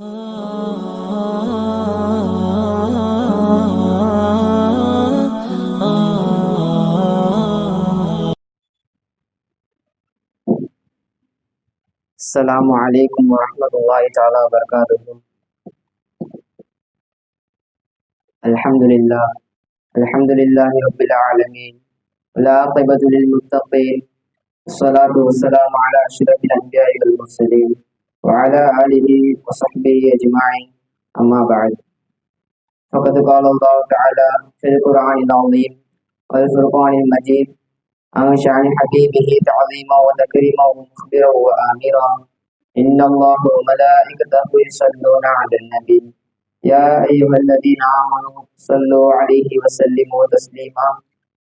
السلام عليكم ورحمة الله تعالى وبركاته. الحمد لله. الحمد لله رب العالمين. والعاقبة للمتقين. الصلاة والسلام على أشرف الأنبياء والمرسلين. وعلى آله وصحبه أجمعين. أما بعد. فقد قال الله تعالى في القرآن العظيم والفرقان المجيد عن شأن حبيبه تعظيما وتكريما ومخبرا وآمرا. إن الله وملائكته يصلون على النبي. يا أيها الذين آمنوا صلوا عليه وسلموا تسليما.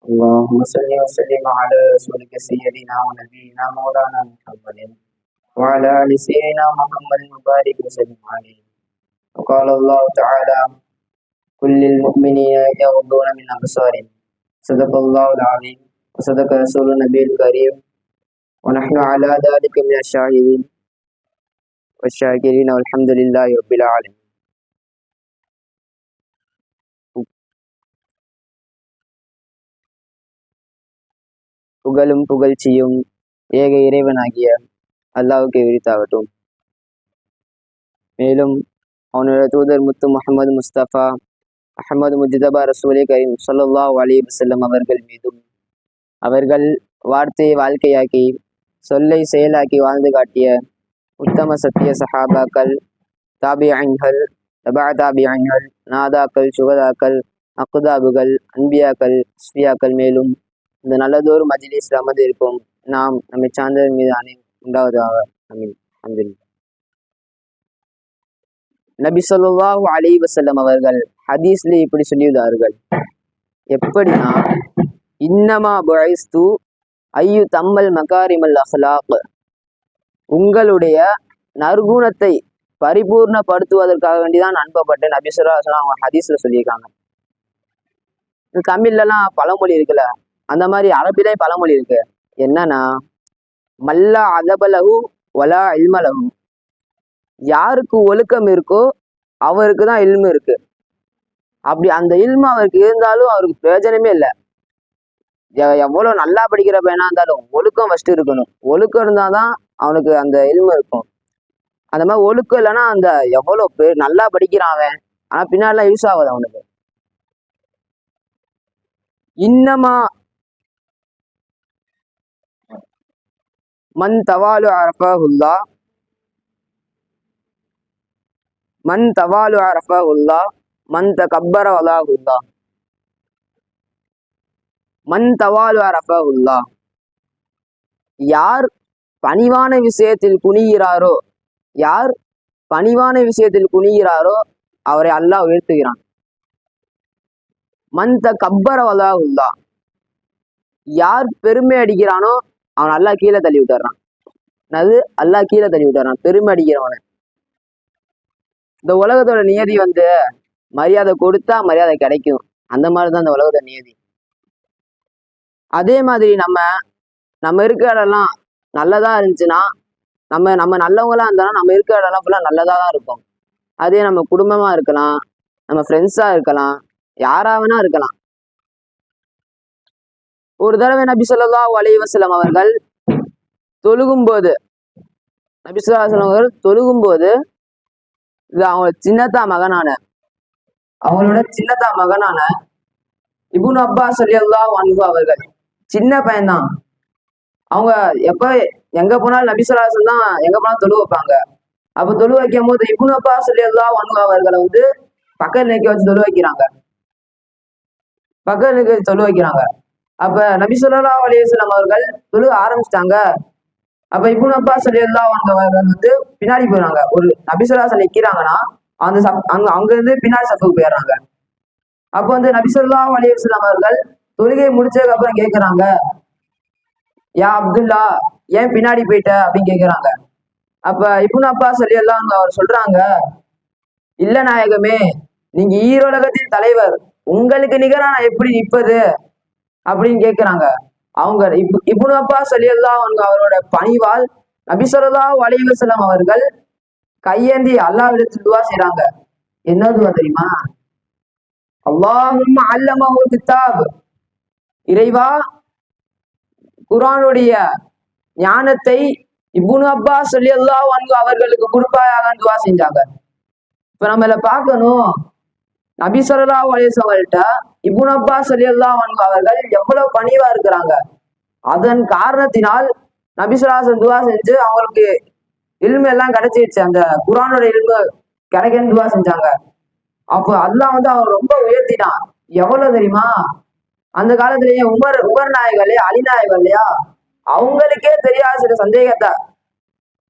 اللهم صل وسلم على رسولك سيدنا ونبينا مولانا محمد. وعلى آل سيدنا محمد وبارك وسلم عليه وقال الله تعالى كل المؤمنين يغضون من أبصارهم صدق الله العظيم وصدق رسول النبي الكريم ونحن على ذلك من الشاهدين والشاكرين والحمد لله رب العالمين புகழும் புகழ்ச்சியும் ஏக இறைவனாகிய அல்லாவுக்கு விரித்தாகட்டும் மேலும் அவனுடைய தூதர் முத்து முகமது முஸ்தபா அஹமது முஜிதபா ரசூலே கரீம் ஸல்லல்லாஹு அலி வஸல்லம் அவர்கள் மீதும் அவர்கள் வார்த்தையை வாழ்க்கையாக்கி சொல்லை செயலாக்கி வாழ்ந்து காட்டிய உத்தம சத்திய சஹாபாக்கள் தாபியன்கள் தபாதாபியாங்கள் நாதாக்கள் சுகதாக்கள் அக்குதாபுகள் அன்பியாக்கள் ஸ்பியாக்கள் மேலும் இந்த நல்லதொரு மஜிலிஸ் அமர்ந்திருக்கும் நாம் நம்மை சார்ந்தவர் மீது அனைவரும் உண்டாவதாக அமீன் நபி ஸல்லல்லாஹு அலி வசல்லம் அவர்கள் ஹதீஸ்ல இப்படி சொல்லியுள்ளார்கள். எப்படின்னா இன்னமா புழைஸ்து ஐயு தம்மல் மகாரிமல் அஹ்லாக். உங்களுடைய நற்குணத்தை பரிபூர்ணப்படுத்துவதற்காக வேண்டிதான் அனுப்பப்பட்ட நபிசுரா அவங்க ஹதீஸ்ல சொல்லியிருக்காங்க. தமிழ்லலாம் பழமொழி இருக்குல்ல அந்த மாதிரி அரபிலையும் பழமொழி இருக்கு. என்னன்னா மல்லா அதபலகு வலா இல்மலகு யாருக்கு ஒழுக்கம் இருக்கோ அவருக்கு தான் இல்மு இருக்கு. அப்படி அந்த இல்மு அவருக்கு இருந்தாலும் அவருக்கு பிரயோஜனமே இல்லை. எ- எவ்வளவு நல்லா படிக்கிற பையனா இருந்தாலும் ஒழுக்கம் ஃபஸ்ட் இருக்கணும். ஒழுக்கம் இருந்தாதான் அவனுக்கு அந்த இல்மு இருக்கும். அந்த மாதிரி ஒழுக்கம் இல்லைன்னா அந்த எவ்வளவு பேர் நல்லா படிக்கிறான் அவன். ஆனா பின்னாடிலாம் யூஸ் ஆகுது அவனுக்கு. இன்னமா மன் தவாலு அரஃபஹுல்லா. மன் தவாலு அரஃபஹுல்லா. மன் தகப்பர வலாஹுல்லா. மன் தவாலு அரஃபஹுல்லா. யார் பணிவான விஷயத்தில் குனிகிறாரோ யார் பணிவான விஷயத்தில் குனிகிறாரோ அவரை அல்லாஹ் உயர்த்துகிறான். மந்த கப்பர வலாஹுல்லா. யார் பெருமை அடிக்கிறானோ அவன் நல்லா கீழே தள்ளி விட்டுறான். அது நல்லா கீழே தள்ளி விட்டுறான். பெருமை அடிக்கிறவனை இந்த உலகத்தோட நியதி வந்து மரியாதை கொடுத்தா மரியாதை கிடைக்கும். அந்த மாதிரி தான் இந்த உலகத்தோட நியதி. அதே மாதிரி நம்ம நம்ம இருக்கிற இடம்லாம் நல்லதா இருந்துச்சுன்னா நம்ம நம்ம நல்லவங்களா இருந்தாலும் நம்ம இருக்கிற இடம்லாம் ஃபுல்லாக நல்லதாக தான் இருக்கும். அதே நம்ம குடும்பமா இருக்கலாம் நம்ம ஃப்ரெண்ட்ஸாக இருக்கலாம் யாராவனா வேணா இருக்கலாம். ஒரு தடவை நபி ஸல்லல்லாஹு அலைஹி அவர்கள் தொழுகும்போது நபி சொல்லாசலம் அவர்கள் தொழுகும்போது இது அவங்க சின்னத்தா மகனான அவங்களோட சின்னத்தா மகனான இபுன் அப்பா சொல்லியல்லா அன்ஹு அவர்கள் சின்ன பையன்தான். அவங்க எப்ப எங்க போனாலும் நபி சொல்லாசன் தான் எங்க போனாலும் தொழு வைப்பாங்க. அப்ப தொழு வைக்கும் போது இபுன் அப்பா சொல்லியல்லா அன்ஹு அவர்களை வந்து பக்கத்துல நிக்க வச்சு தொழு வைக்கிறாங்க. பக்கத்துல நிக்க வச்சு தொழு வைக்கிறாங்க. அப்ப நபி சொல்லா அலைஹி அவர்கள் தொழுக ஆரம்பிச்சிட்டாங்க. அப்ப இப்னு அப்பா சொல்லியெல்லாம் அன்ஹு அவர்கள் வந்து பின்னாடி போயிடுறாங்க ஒரு நபிசுல்லா சொல்லி நிற்கிறாங்கன்னா நிக்கிறாங்கன்னா அந்த சப் அங்க அங்க இருந்து பின்னாடி சப்புக்கு போயிடுறாங்க அப்ப வந்து நபிசுல்லா ஸல்லல்லாஹு அவர்கள் தொழுகை முடிச்சதுக்கு அப்புறம் கேட்கிறாங்க யா அப்துல்லா ஏன் பின்னாடி போயிட்ட? அப்படின்னு கேட்கிறாங்க அப்ப இப்புன் அப்பா சொல்லியெல்லாம் அவர் சொல்றாங்க இல்ல நாயகமே நீங்க ஈரோலகத்தின் தலைவர். உங்களுக்கு நிகரா நான் எப்படி நிற்பது அப்படின்னு கேட்கிறாங்க அவங்க இப் இப்னு அப்பாஸ் ரலியல்லாஹு அவரோட பணிவால் நபி ஸல்லல்லாஹு அவர்கள் கையேந்தி அல்லாவிடத்தில் துவா செய்யறாங்க என்ன துவா தெரியுமா? அல்லாஹும் அல்லமஹு கித்தாப். இறைவா குரானுடைய ஞானத்தை இப்னு அப்பா சொல்லி அல்லாஹ் அவர்களுக்கு கொடுப்பாயாக துவா செஞ்சாங்க. இப்ப நம்ம பார்க்கணும். நபி சொல்லா அலிசவங்கள்ட்ட இப்னு அப்பாஸ் அல்லாஹ் அவர்கள் எவ்வளவு பணிவா இருக்கிறாங்க. அதன் காரணத்தினால் நபிசராசன் துவா செஞ்சு அவங்களுக்கு இல்மு எல்லாம் கிடைச்சிருச்சு. அந்த குரானோட இல்மு கிடைக்கன்னு துவா செஞ்சாங்க. அப்போ அதெல்லாம் வந்து அவர் ரொம்ப உயர்த்தினான். எவ்வளவு தெரியுமா? அந்த காலத்திலேயே உமர் உமர் நாயகல்லையா அலிநாயகன் இல்லையா? அவங்களுக்கே தெரியாத சில சந்தேகத்தை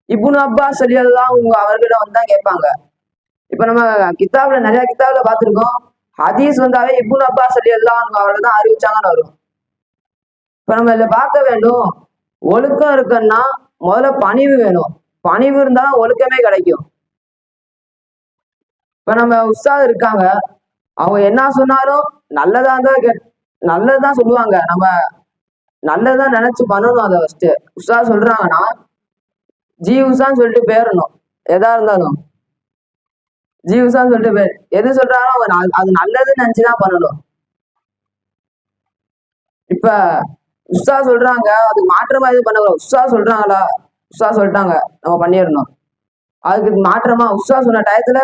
இபுன் அப்பாஸ் சொல்லி எல்லாம் உங்க அவர்கிட்ட வந்து தான் கேட்பாங்க. இப்ப நம்ம கித்தாப்ல நிறைய கித்தாப்ல பாத்திருக்கோம் ஹதீஸ் வந்தாவே இபுன் அப்பா சொல்லி எல்லாம் அவ்வளவுதான் அறிவிச்சாங்கன்னு வரும் இப்ப நம்ம இதுல பார்க்க வேண்டும். ஒழுக்கம் இருக்குன்னா முதல்ல பணிவு வேணும். பணிவு இருந்தா ஒழுக்கமே கிடைக்கும். இப்ப நம்ம உஸ்தாத் இருக்காங்க. அவங்க என்ன சொன்னாலும் நல்லதா தான் நல்லதுதான் சொல்லுவாங்க. நம்ம நல்லதா நினைச்சு பண்ணணும் அதை ஃபர்ஸ்ட் உஷா சொல்றாங்கன்னா ஜி உஷான்னு சொல்லிட்டு பேரணும். எதா இருந்தாலும். ஜி உஷான்னு சொல்லிட்டு பேர் எது சொல்றாங்களோ அவங்க அது நல்லதுன்னு நினைச்சுதான் பண்ணணும். இப்ப உஷா சொல்றாங்க அது மாற்றமா எதுவும் பண்ணக்கூடாது உஷா சொல்றாங்களா? உஷா சொல்லிட்டாங்க நம்ம பண்ணிடணும். அதுக்கு மாற்றமா உஷா சொன்ன டயத்துல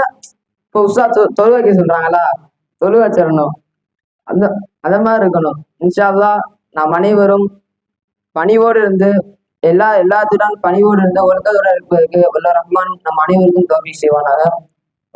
இப்போ உஷா தொழு வைக்க சொல்றாங்களா? தொழு வச்சிடணும். அந்த அந்த மாதிரி இருக்கணும். இன்ஷால்லா நாம் அனைவரும் பணிவோடு இருந்து எல்லா எல்லாத்துடன் பணிவோடு இருந்த ஒழுக்கத்தோடு இருப்பதற்கு வல்ல ரஹ்மான் நம் அனைவருக்கும் தோல்வி செய்வானாக.